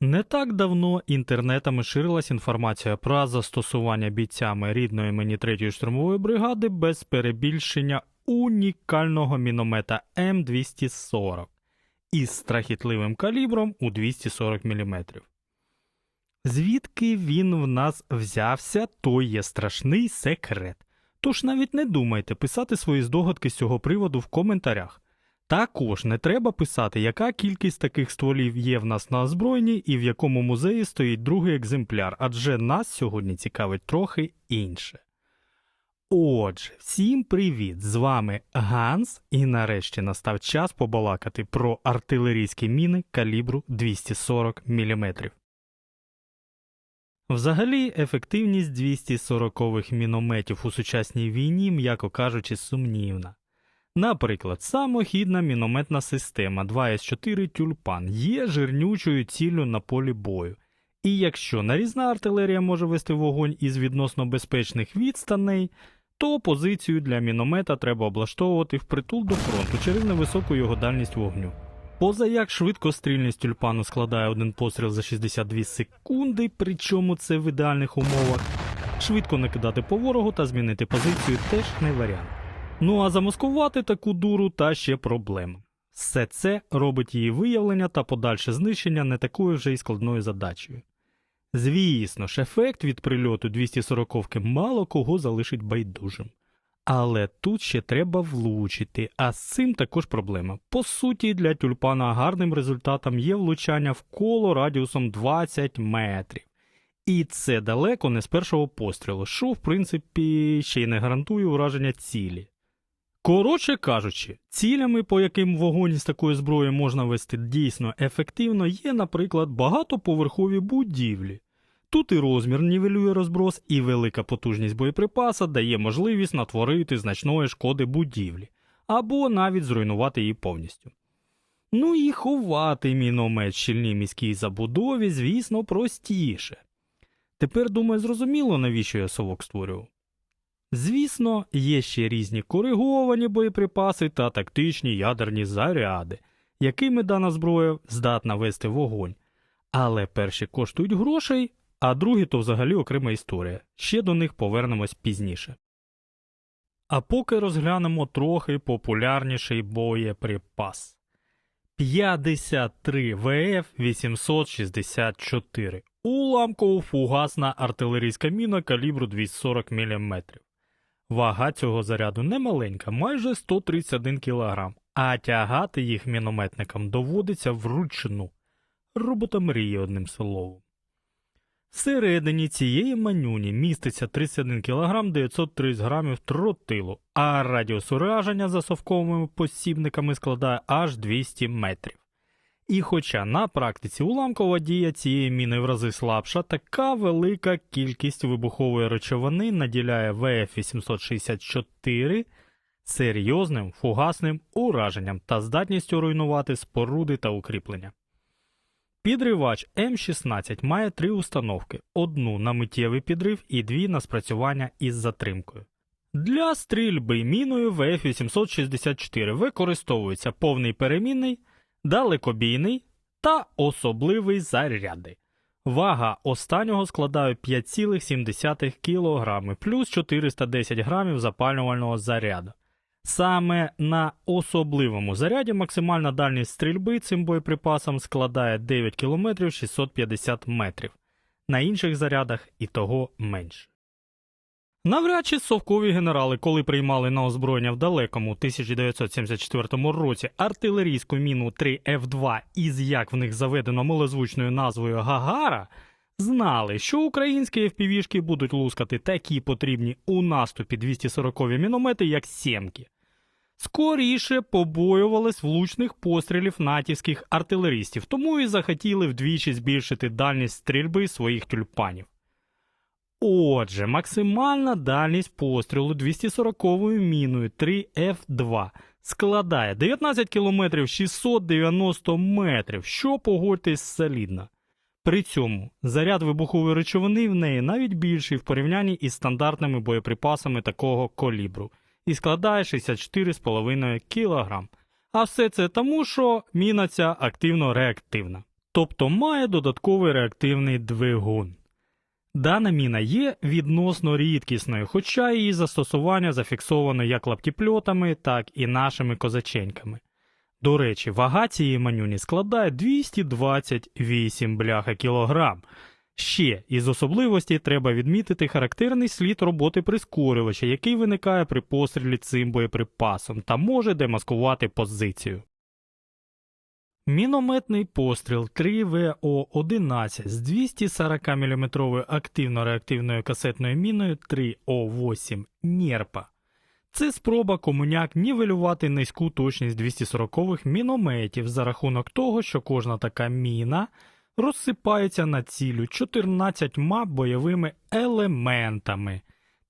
Не так давно інтернетами ширилась інформація про застосування бійцями рідної мені 3-ї штурмової бригади без перебільшення унікального міномета М240 із страхітливим калібром у 240 мм. Звідки він в нас взявся, то є страшний секрет. Тож навіть не думайте писати свої здогадки з цього приводу в коментарях. Також не треба писати, яка кількість таких стволів є в нас на озброєнні і в якому музеї стоїть другий екземпляр, адже нас сьогодні цікавить трохи інше. Отже, всім привіт! З вами Ганс, і нарешті настав час побалакати про артилерійські міни калібру 240 мм. Взагалі, ефективність 240-х мінометів у сучасній війні, м'яко кажучи, сумнівна. Наприклад, самохідна мінометна система 2С4 Тюльпан є жирнючою ціллю на полі бою. І якщо нарізна артилерія може вести вогонь із відносно безпечних відстаней, то позицію для міномета треба облаштовувати впритул до фронту через невисоку його дальність вогню. Поза як швидкострільність тюльпану складає один постріл за 62 секунди, причому це в ідеальних умовах, швидко накидати по ворогу та змінити позицію теж не варіант. Ну а замаскувати таку дуру та ще проблема. Все це робить її виявлення та подальше знищення не такою вже й складною задачею. Звісно ж, ефект від прильоту 240-ки мало кого залишить байдужим. Але тут ще треба влучити, а з цим також проблема. По суті, для тюльпана гарним результатом є влучання в коло радіусом 20 метрів. І це далеко не з першого пострілу, що в принципі ще й не гарантує ураження цілі. Коротше кажучи, цілями, по яким вогонь з такої зброї можна вести дійсно ефективно, є, наприклад, багатоповерхові будівлі. Тут і розмір нівелює розброс, і велика потужність боєприпаса дає можливість натворити значної шкоди будівлі, або навіть зруйнувати її повністю. Ну і ховати міномет щільній міській забудові, звісно, простіше. Тепер, думаю, зрозуміло, навіщо я совок створював. Звісно, є ще різні кориговані боєприпаси та тактичні ядерні заряди, якими дана зброя здатна вести вогонь. Але перші коштують грошей, а другі то взагалі окрема історія. Ще до них повернемось пізніше. А поки розглянемо трохи популярніший боєприпас. 53 ВФ 864 уламково-фугасна артилерійська міна калібру 240 мм. Вага цього заряду немаленька, майже 131 кг, а тягати їх мінометникам доводиться вручну. Робота мріє одним словом. Всередині цієї манюні міститься 31 кг 930 грамів тротилу, а радіус ураження за совковими посібниками складає аж 200 метрів. І хоча на практиці уламкова дія цієї міни в рази слабша, така велика кількість вибухової речовини наділяє ВФ-864 серйозним фугасним ураженням та здатністю руйнувати споруди та укріплення. Підривач М16 має три установки: одну на миттєвий підрив і дві на спрацювання із затримкою. Для стрільби міною ВФ-864 використовується повний перемінний, далекобійний та особливий заряди. Вага останнього складає 5,7 кг плюс 410 грамів запалювального заряду. Саме на особливому заряді максимальна дальність стрільби цим боєприпасом складає 9 км 650 метрів, на інших зарядах і того менше. Навряд чи совкові генерали, коли приймали на озброєння в далекому 1974 році артилерійську міну 3F2 із як в них заведено милозвучною назвою Гагара, знали, що українські FPV-шки будуть лускати такі потрібні у наступі 240-ві міномети, як сємки. Скоріше побоювались влучних пострілів натівських артилеристів, тому і захотіли вдвічі збільшити дальність стрільби своїх тюльпанів. Отже, максимальна дальність пострілу 240-ю міною 3F2 складає 19 км 690 метрів, що погодьтесь солідно. При цьому заряд вибухової речовини в неї навіть більший в порівнянні із стандартними боєприпасами такого калібру і складає 64,5 кг. А все це тому, що міна ця активно реактивна. тобто має додатковий реактивний двигун. Дана міна є відносно рідкісною, хоча її застосування зафіксовано як лаптіпльотами, так і нашими козаченьками. До речі, вага цієї манюні складає 228 бляха кілограм. Ще із особливостей треба відмітити характерний слід роботи прискорювача, який виникає при пострілі цим боєприпасом та може демаскувати позицію. Мінометний постріл 3ВО-11 з 240 мм активно-реактивною касетною міною 3О8 Нєрпа. Це спроба комуняк нівелювати низьку точність 240-х мінометів за рахунок того, що кожна така міна розсипається на цілю 14 бойовими елементами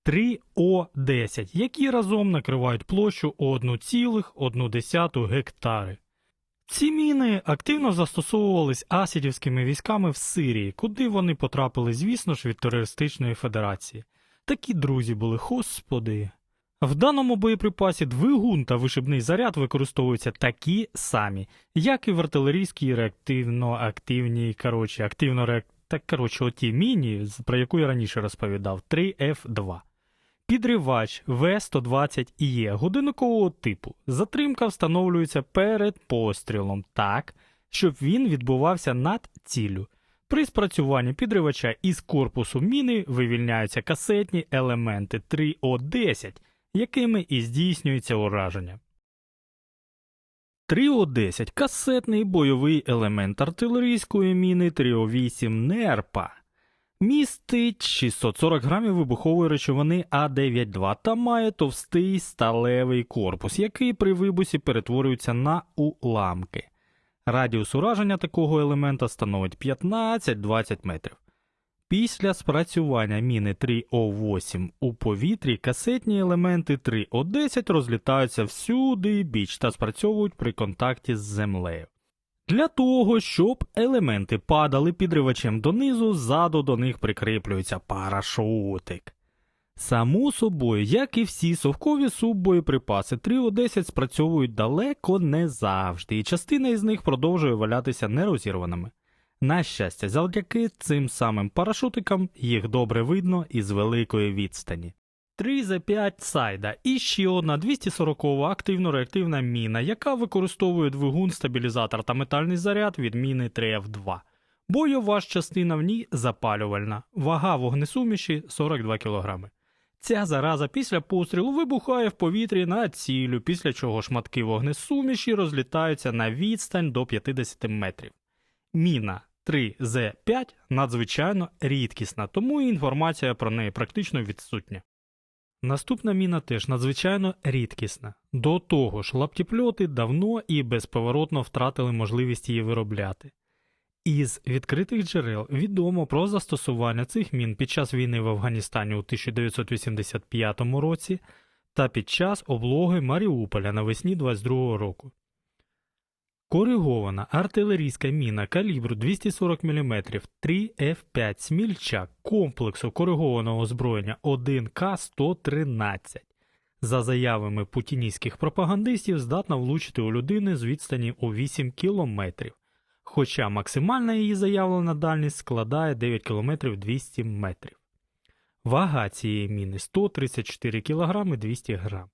3О10, які разом накривають площу 1,1 гектари. Ці міни активно застосовувались асідівськими військами в Сирії, куди вони потрапили, звісно ж, від терористичної федерації. Такі друзі були, господи. В даному боєприпасі двигун та вишибний заряд використовуються такі самі, як і в артилерійській реактивно-активній, коротше, активно реак... так, коротше, оті міні, про яку я раніше розповідав, 3F2. Підривач В-120 є годинникового типу. Затримка встановлюється перед пострілом так, щоб він відбувався над ціллю. При спрацюванні підривача із корпусу міни вивільняються касетні елементи 3О10, якими і здійснюється ураження. 3О10 касетний бойовий елемент артилерійської міни 3О8 НЕРПА. Містить 640 грамів вибухової речовини А92 та має товстий сталевий корпус, який при вибусі перетворюється на уламки. Радіус ураження такого елемента становить 15-20 метрів. Після спрацювання міни 3О8 у повітрі касетні елементи 3О10 розлітаються всюди біч та спрацьовують при контакті з землею. Для того, щоб елементи падали підривачем донизу, ззаду до них прикріплюється парашутик. Само собою, як і всі совкові суббоєприпаси, 3О10 спрацьовують далеко не завжди, і частина із них продовжує валятися нерозірваними. На щастя, завдяки цим самим парашутикам їх добре видно із великої відстані. 3 за 5 сайда і ще одна 240-го активно-реактивна міна, яка використовує двигун, стабілізатор та метальний заряд від міни 3F2. Бойова ж частина в ній запалювальна, вага вогнесуміші 42 кг. Ця зараза після пострілу вибухає в повітрі на цілю, після чого шматки вогнесуміші розлітаються на відстань до 50 метрів. Міна 3Z5 надзвичайно рідкісна, тому інформація про неї практично відсутня. Наступна міна теж надзвичайно рідкісна. До того ж, лаптіпльоти давно і безповоротно втратили можливість її виробляти. Із відкритих джерел відомо про застосування цих мін під час війни в Афганістані у 1985 році та під час облоги Маріуполя навесні 22 року. Коригована артилерійська міна калібру 240 мм 3F5 Смільчак комплексу коригованого озброєння 1К113 за заявами путіністських пропагандистів здатна влучити у людини з відстані у 8 км, хоча максимальна її заявлена дальність складає 9 км 200 метрів. Вага цієї міни 134 кг 200 г.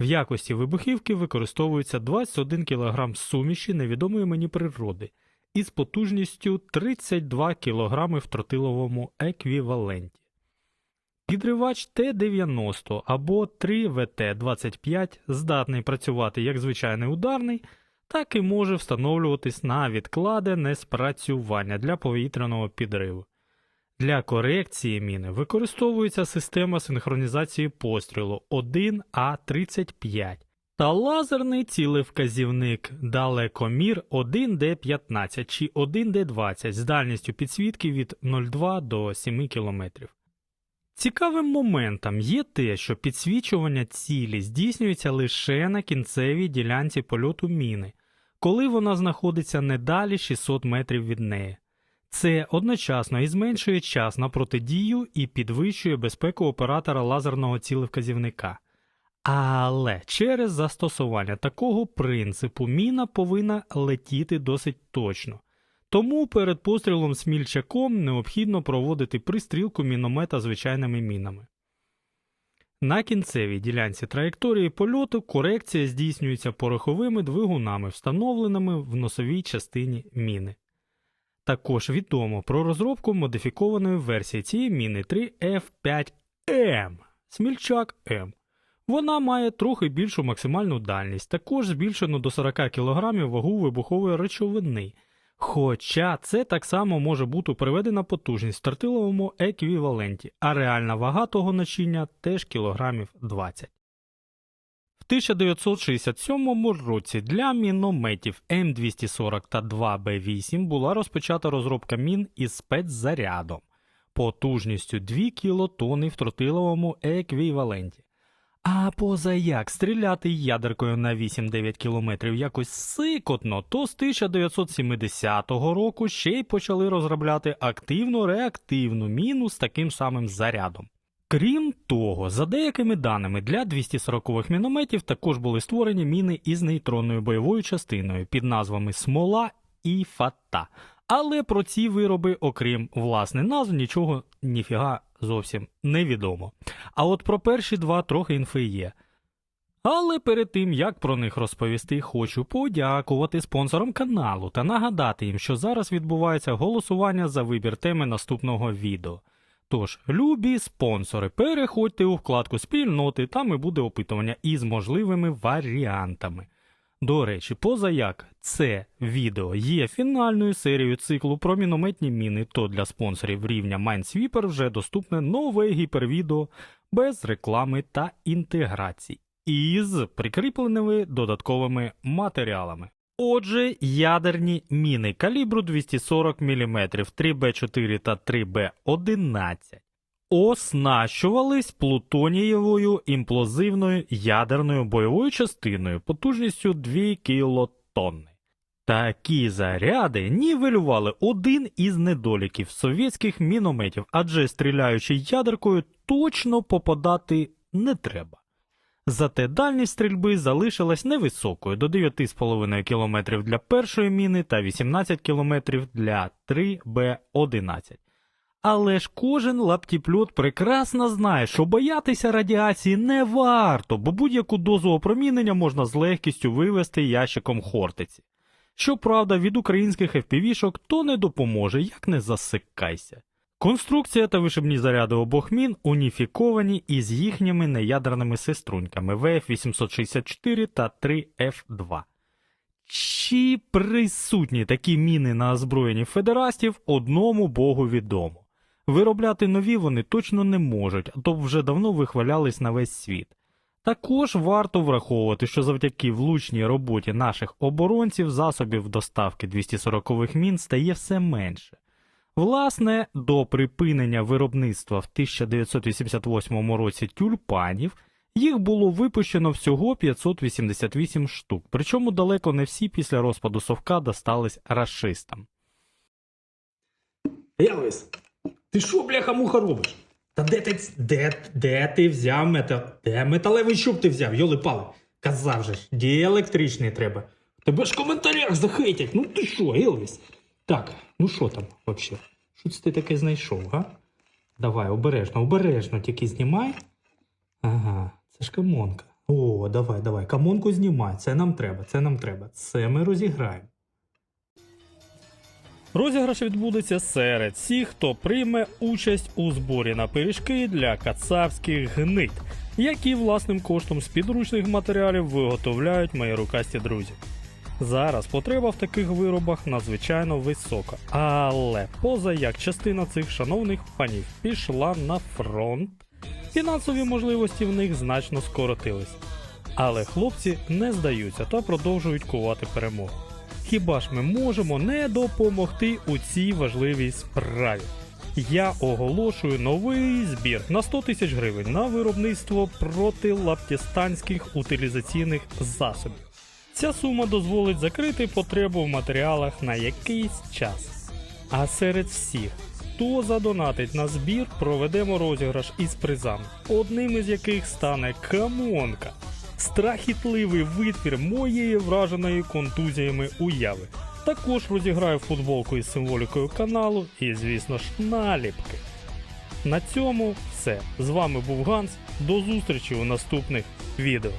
В якості вибухівки використовується 21 кг суміші невідомої мені природи із потужністю 32 кг в тротиловому еквіваленті. Підривач Т-90 або 3ВТ-25 здатний працювати як звичайний ударний, так і може встановлюватись на відкладене спрацювання для повітряного підриву. Для корекції міни використовується система синхронізації пострілу 1А35 та лазерний цілевказівник далекомір 1D15 чи 1D20 з дальністю підсвітки від 0,2 до 7 км. Цікавим моментом є те, що підсвічування цілі здійснюється лише на кінцевій ділянці польоту міни, коли вона знаходиться не далі 600 метрів від неї. Це одночасно і зменшує час на протидію і підвищує безпеку оператора лазерного цілевказівника. Але через застосування такого принципу міна повинна летіти досить точно, Тому перед пострілом смільчаком необхідно проводити пристрілку міномета звичайними мінами. На кінцевій ділянці траєкторії польоту корекція здійснюється пороховими двигунами, встановленими в носовій частині міни. Також відомо про розробку модифікованої версії цієї міни 3F5M Смільчак М. Вона має трохи більшу максимальну дальність, також збільшену до 40 кг вагу вибухової речовини. Хоча це так само може бути приведена потужність в тортиловому еквіваленті, а реальна вага того начиння теж кілограмів 20. В 1967 році для мінометів М240 та 2Б8 була розпочата розробка мін із спецзарядом потужністю 2 кілотони в тротиловому еквіваленті. А поза як стріляти ядеркою на 8-9 кілометрів якось сикотно, то з 1970 року ще й почали розробляти активно-реактивну міну з таким самим зарядом. Крім того, за деякими даними для 240-х мінометів також були створені міни із нейтронною бойовою частиною під назвами Смола і Фата. Але про ці вироби, окрім власне назв, нічого ніфіга зовсім не відомо. А от про перші два трохи інфи є. Але перед тим як про них розповісти, хочу подякувати спонсорам каналу та нагадати їм, що зараз відбувається голосування за вибір теми наступного відео. Тож, любі спонсори, переходьте у вкладку спільноти, там і буде опитування із можливими варіантами. До речі, поза як це відео є фінальною серією циклу про мінометні міни, то для спонсорів рівня Minesweeper вже доступне нове гіпервідео без реклами та інтеграцій із прикріпленими додатковими матеріалами. Отже, ядерні міни калібру 240 мм 3Б4 та 3Б11 оснащувались плутонієвою імплозивною ядерною бойовою частиною потужністю 2 кілотонни. Такі заряди нівелювали один із недоліків совєтських мінометів, адже стріляючи ядеркою точно попадати не треба. Зате дальність стрільби залишилась невисокою до 9,5 км для першої міни та 18 км для 3Б11. Але ж кожен лаптіпльот прекрасно знає, що боятися радіації не варто, бо будь-яку дозу опромінення можна з легкістю вивести ящиком хортиці. Щоправда, від українських FPV-шок то не допоможе, як не засикайся. Конструкція та вишибні заряди обох мін уніфіковані із їхніми неядерними сеструньками ВФ-864 та 3F2. Чи присутні такі міни на озброєнні федерастів, одному богу відомо. Виробляти нові вони точно не можуть, а то вже давно вихвалялись на весь світ. Також варто враховувати, що завдяки влучній роботі наших оборонців засобів доставки 240-х мін стає все менше. Власне, до припинення виробництва в 1988 році тюльпанів їх було випущено всього 588 штук, причому далеко не всі після розпаду совка достались расистам. Елвіс, ти що, бляха муха робиш? Та де ти, де, де ти взяв метал? Де металевий щуп ти взяв, йоли пали? Казав же ж, де електричний треба. Тебе ж в коментарях захейтять. Ну ти що, Елвіс? Так, ну що там взагалі? Що це ти таке знайшов, га? Давай, обережно, обережно, тільки знімай. Ага, це ж камонка. О, давай, давай, камонку знімай. Це нам треба, це нам треба. Це ми розіграємо. Розіграш відбудеться серед всіх, хто прийме участь у зборі на пиріжки для кацапських гнид, які власним коштом з підручних матеріалів виготовляють мої рукасті друзі. Зараз потреба в таких виробах надзвичайно висока, але поза як частина цих шановних панів пішла на фронт, фінансові можливості в них значно скоротились. Але хлопці не здаються та продовжують кувати перемогу. Хіба ж ми можемо не допомогти у цій важливій справі? Я оголошую новий збір на 100 тисяч гривень на виробництво протилаптістанських утилізаційних засобів. Ця сума дозволить закрити потребу в матеріалах на якийсь час. А серед всіх, хто задонатить на збір, проведемо розіграш із призами, одним із яких стане камонка страхітливий витвір моєї враженої контузіями уяви. Також розіграю футболку із символікою каналу і, звісно ж, наліпки. На цьому все. З вами був Ганс. До зустрічі у наступних відео.